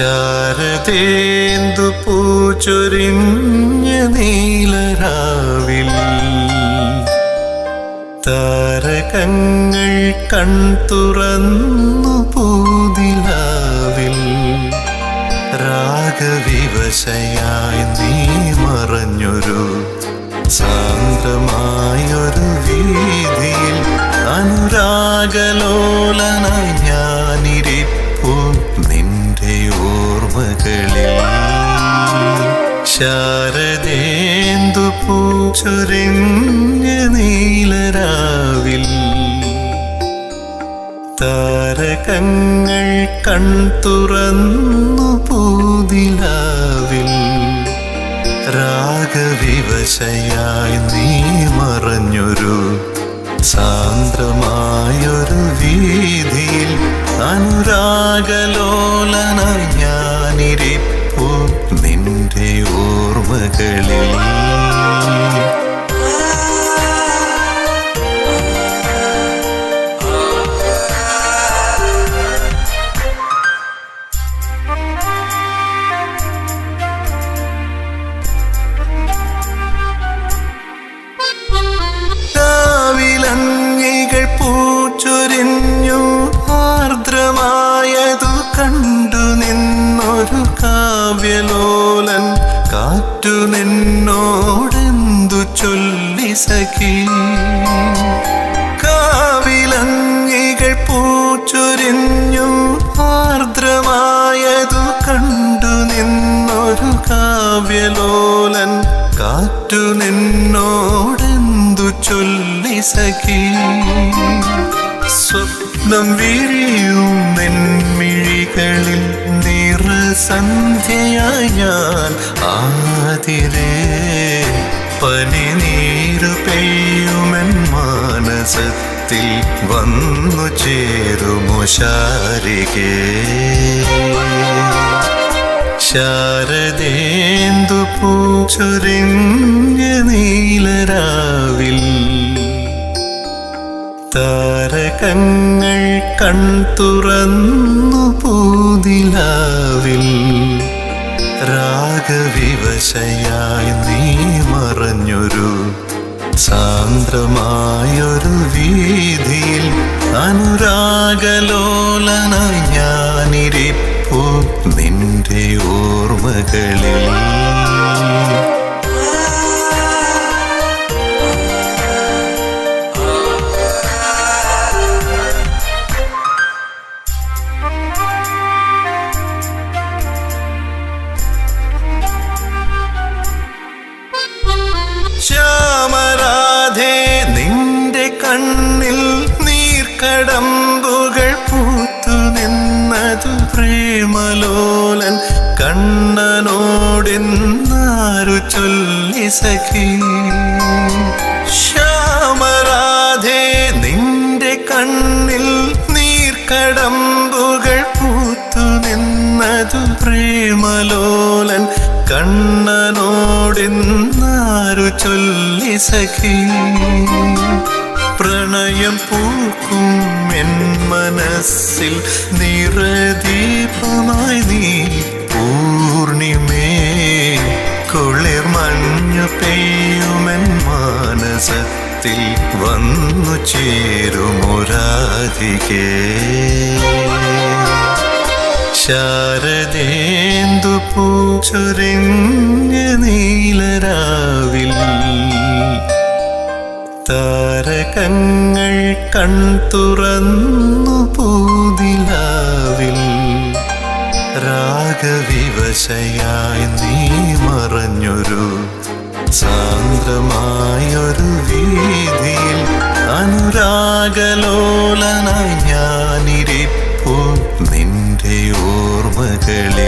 ശാരദേന്ദു പൂച്ചൊരിഞ്ഞ നീലരാവിൽ. താരകങ്ങൾ കൺ തുറന്നു പൂതിലാവിൽ. രാഗവിവശയായി നീ മറഞ്ഞൊരു സാന്ദ്രമായൊരു വീതിയിൽ. അനുരാഗലോലനായി ശാരദേന്ദു പൂച്ചൊരിഞ്ഞ നീലരാവിൽ. താരകങ്ങൾ കൺ തുറന്നു പൂതിലാവിൽ. രാഗവിവശയായി നീ മറഞ്ഞൊരു സാന്ദ്രമായൊരു വീതിയിൽ. അനുരാഗലോലന ഞാനിരിപ്പു നിന്റെ ഓർമ്മകളിൽ നിന്നോടെന്തു ചൊല്ലി സഖി? കാവിലങ്ങികൾ പൂച്ചൊരിഞ്ഞു ആർദ്രമായതു കണ്ടു നിന്നൊരു കാവ്യലോലൻ. കാറ്റു നിന്നോടെന്തു ചൊല്ലി സഖി? സ്വപ്നം വിരിയും നെന്മിഴികളിൽ നിറസന്ധ്യയാൽ ആതിരേ മാനസത്തിൽ വന്നു ചേരുമോ ശാരികേ ശാരദേന്ദു പൂച്ചൊരിഞ്ഞ നീലരാവിൽ താരകങ്ങൾ കൺ തുറന്നു പൂതിലാവിൽ രാഗവിവശയായി നീ മറഞ്ഞൊരു സാന്ദ്രമായൊരു വീതിയിൽ അനുരാഗലോലനായി ഞാനിരിപ്പു നിന്റെ ഓർമ്മകളിൽ. കണ്ണനോടെന്നാരു ചൊല്ലി സഖി. ശ്യാമരാധേ നിന്റെ കണ്ണിൽ നീർക്കടമ്പുകൾ പൂത്തു നിന്നതു പ്രേമലോലൻ. കണ്ണനോടിന്നാരു ചൊല്ലി സഖി. പ്രണയം പൂക്കും എൻ മനസ്സിൽ നിറദീപമായി വന്നു ചേരുമൊരാധികേ. ശാരദേന്ദു പൂച്ചൊരിഞ്ഞ നീലരാവിൽ താരകങ്ങൾ കൺ തുറന്നു അനുരാഗലോലനായി ഞാനിരിപ്പു നിന്റെ ഓർമ്മകളിൽ.